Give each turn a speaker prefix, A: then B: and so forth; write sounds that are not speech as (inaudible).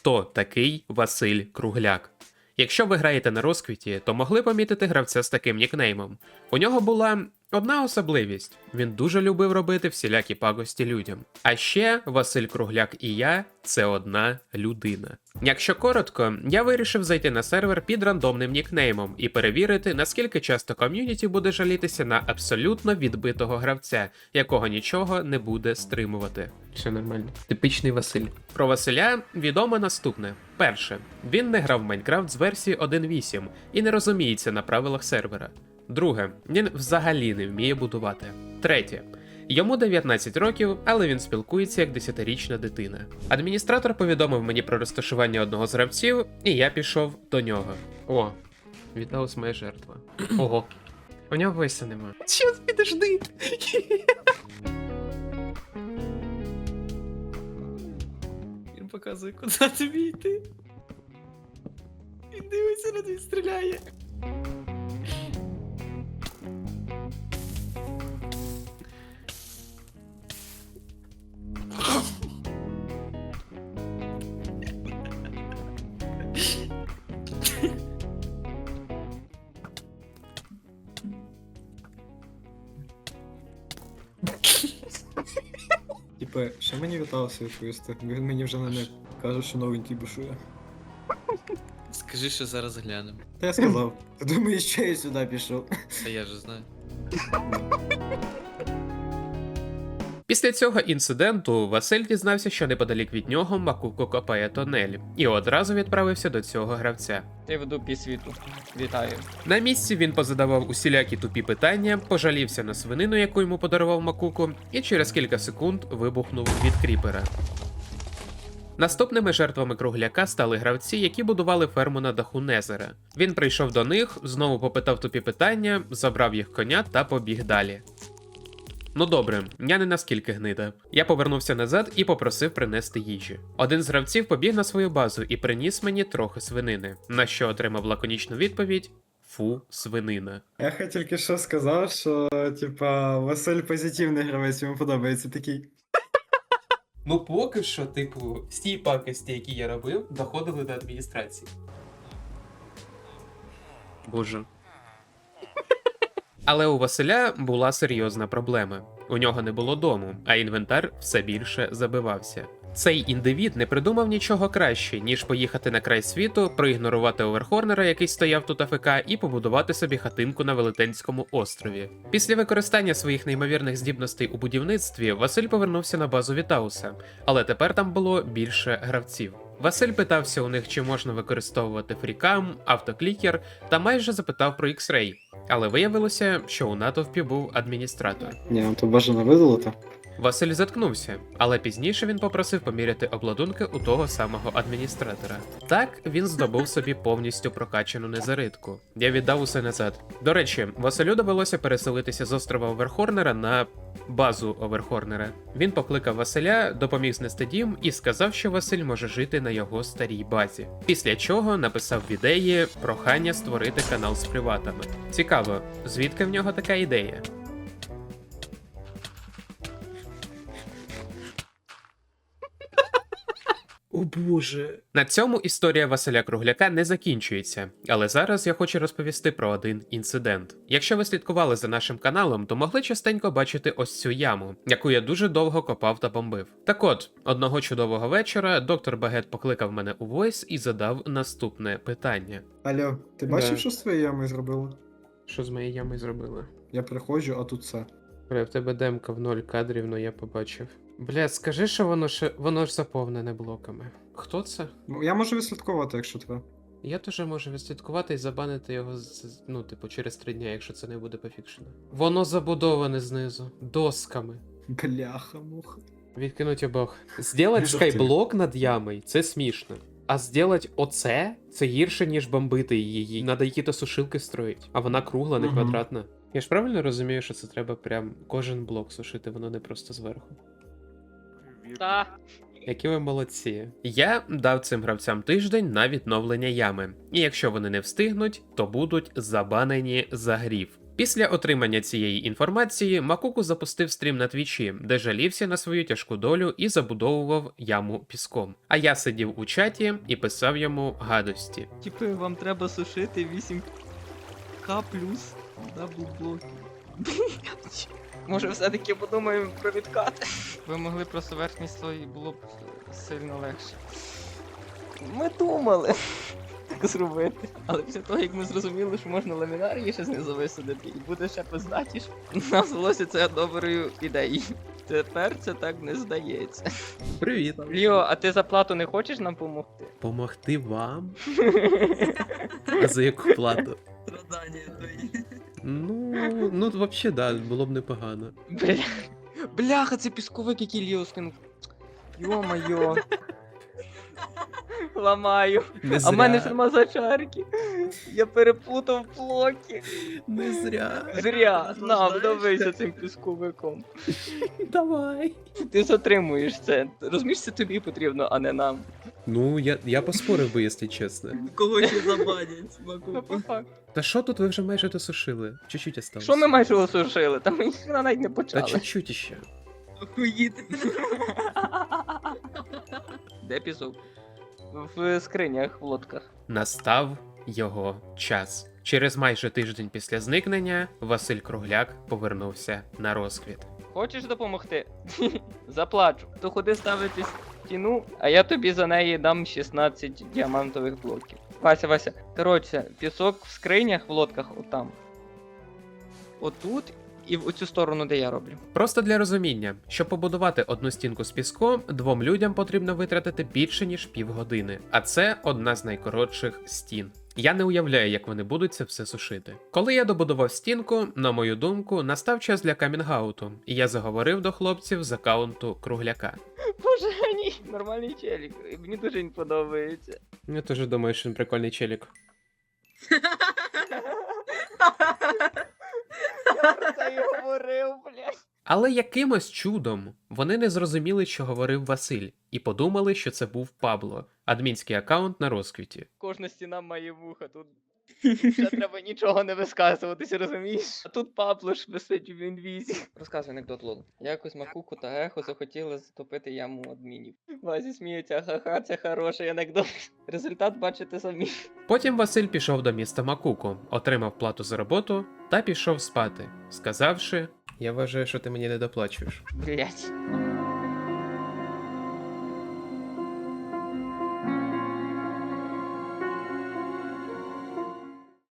A: хто такий Василь Кругляк. Якщо ви граєте на розквіті, то могли помітити гравця з таким нікнеймом. У нього була одна особливість: він дуже любив робити всілякі пагості людям. А ще Василь Кругляк і я це одна людина. Якщо коротко, я вирішив зайти на сервер під рандомним нікнеймом і перевірити, наскільки часто ком'юніті буде жалітися на абсолютно відбитого гравця, якого нічого не буде стримувати. Все нормально. Типичний Василь. Про Василя відомо наступне: перше, він не грав в Майнкрафт з версії 1.8 і не розуміється на правилах сервера. Друге, він взагалі не вміє будувати. Третє. Йому 19 років, але він спілкується як 10-річна дитина. Адміністратор повідомив мені про розташування одного з гравців, і я пішов до нього. О, віддалась моя жертва. Ого. У нього веса нема. Чого підожди? (laughs) показує, куди тобі йти. І дивиться на тебе стріляє.
B: Типа, ще мені вітався відповісти. Він мені вже на не каже, що новенький бушує.
C: Скажи, що зараз глянемо.
B: Та я сказав. Ти думаєш, що я сюди пішов?
C: А я ж знаю.
A: Після цього інциденту Василь дізнався, що неподалік від нього Макуко копає тонель, і одразу відправився до цього гравця.
D: Я веду пісвіту. Вітаю.
A: На місці він позадавав усілякі тупі питання, пожалівся на свинину, яку йому подарував Макуко, і через кілька секунд вибухнув від кріпера. Наступними жертвами кругляка стали гравці, які будували ферму на даху Незера. Він прийшов до них, знову попитав тупі питання, забрав їх коня та побіг далі. Ну добре, я не наскільки гнида. Я повернувся назад і попросив принести їжі. Один з гравців побіг на свою базу і приніс мені трохи свинини, на що отримав лаконічну відповідь: Фу, свинина.
B: Я хоч тільки що сказав, що типа Василь позитивний гравець, йому подобається такий. (laughs)
A: Ну, поки що, типу, всі пакості, які я робив, доходили до адміністрації. Боже. Але у Василя була серйозна проблема. У нього не було дому, а інвентар все більше забивався. Цей індивід не придумав нічого краще, ніж поїхати на край світу, проігнорувати Оверхорнера, який стояв тут АФК, і побудувати собі хатинку на Велетенському острові. Після використання своїх неймовірних здібностей у будівництві Василь повернувся на базу Вітауса, але тепер там було більше гравців. Василь питався у них, чи можна використовувати фрікам, автоклікер, та майже запитав про X-Ray. Але виявилося, що у натовпі був адміністратор.
B: Ні, ну то бажано видалити.
A: Василь заткнувся, але пізніше він попросив поміряти обладунки у того самого адміністратора. Так він здобув собі повністю прокачану незаритку. Я віддав усе назад. До речі, Василю довелося переселитися з острова Оверхорнера на базу Оверхорнера. Він покликав Василя, допоміг знести дім і сказав, що Василь може жити на його старій базі. Після чого написав в ідеї прохання створити канал з приватами. Цікаво, звідки в нього така ідея? О боже. На цьому історія Василя Кругляка не закінчується, але зараз я хочу розповісти про один інцидент. Якщо ви слідкували за нашим каналом, то могли частенько бачити ось цю яму, яку я дуже довго копав та бомбив. Так от, одного чудового вечора доктор Багет покликав мене у войс і задав наступне питання:
B: Алло, ти
A: Да.
B: бачив, що з твоєю ямою зробили?
A: Що з моєю ямою зробили?
B: Я приходжу, а тут це.
A: Бля, в тебе демка в ноль кадрів, но я побачив. Бля, скажи, що воно ще воно ж заповнене блоками. Хто це?
B: Ну, я можу відслідковувати, якщо треба.
A: Я теж можу відслідкувати і забанити його з, ну, типу, через три дня, якщо це не буде пофікшено. Воно забудоване знизу, досками.
B: Бляха, муха.
A: Відкинуть обох. Сделать скайблок над ямою це смішно. А сделать оце це гірше, ніж бомбити її. Надо якісь сушилки строїть. А вона кругла, не
B: Мгм.
A: квадратна. Я ж правильно розумію, що це треба прям кожен блок сушити, воно не просто зверху.
D: Та.
A: Які ви молодці. Я дав цим гравцям тиждень на відновлення ями, і якщо вони не встигнуть, то будуть забанені за грів. Після отримання цієї інформації Макуку запустив стрім на твічі, де жалівся на свою тяжку долю і забудовував яму піском. А я сидів у чаті і писав йому гадості.
E: Типи, вам треба сушити 8к плюс даблблоки. (laughs)
D: Може, все-таки подумаємо про відкат.
E: Ви могли просто верхній слой і було б сильно легше.
D: Ми думали так зробити. Але після того, як ми зрозуміли, що можна ламінарії ще знизу висадити, і буде ще пиздатіш, нам здалося це доброю ідеєю. Тепер це так не здається.
A: Привіт!
D: Ліо, а ти за плату не хочеш нам допомогти?
A: Помогти вам? (laughs) А за яку плату?
E: Страдання твої.
A: Ну, ну взагалі, да, було б непогано.
D: Бля... Бляха, це пісковик, який Ліо скинув. Йо-моє. (laughs) Ламаю.
A: Не
D: А в мене ж нема зачарки. Я переплутав блоки.
A: Не зря.
D: Зря. На, вдавися цим пісковиком.
A: Давай.
D: Ти затримуєш це. Розумієш, це тобі потрібно, а не нам.
A: Ну, я, я поспорив би, якщо чесно.
E: Кого ще забанять,
D: Ну, по факту.
A: Та що тут ви вже майже досушили? Чуть-чуть осталось.
D: Що ми майже осушили? Та ми ніхрена навіть не
A: Та
D: почали.
A: чуть-чуть іще.
E: Охуїти.
D: Де пісок? В скринях, в лодках.
A: Настав його час. Через майже тиждень після зникнення Василь Кругляк повернувся на розквіт.
D: Хочеш допомогти? (laughs) Заплачу. То ходи ставити стіну, а я тобі за неї дам 16 діамантових блоків. Вася, Вася. Коротше, пісок в скринях в лодках отам. Отут і в цю сторону, де я роблю.
A: Просто для розуміння, щоб побудувати одну стінку з піском, двом людям потрібно витратити більше ніж півгодини, а це одна з найкоротших стін. Я не уявляю, як вони будуть це все сушити. Коли я добудував стінку, на мою думку, настав час для камінгауту, і я заговорив до хлопців з аккаунту кругляка.
D: Боже, ні, нормальний челік. Мені дуже він подобається.
A: Я теж думаю, що він прикольний челік. (laughs)
D: Я про це і говорив, блядь.
A: Але якимось чудом вони не зрозуміли, що говорив Василь, і подумали, що це був Пабло, адмінський аккаунт на розквіті.
D: Кожна стіна має вуха, тут ще (laughs) треба нічого не висказуватись, розумієш? А тут Пабло ж висить в інвізі. Розказуй анекдот Лол. Якось Макуку та Гехо захотіли затопити яму адмінів. Вазі сміється, ха-ха, це хороший анекдот. Результат бачите самі.
A: Потім Василь пішов до міста Макуку, отримав плату за роботу та пішов спати, сказавши: Я вважаю, що ти мені не доплачуєш.
D: Блять.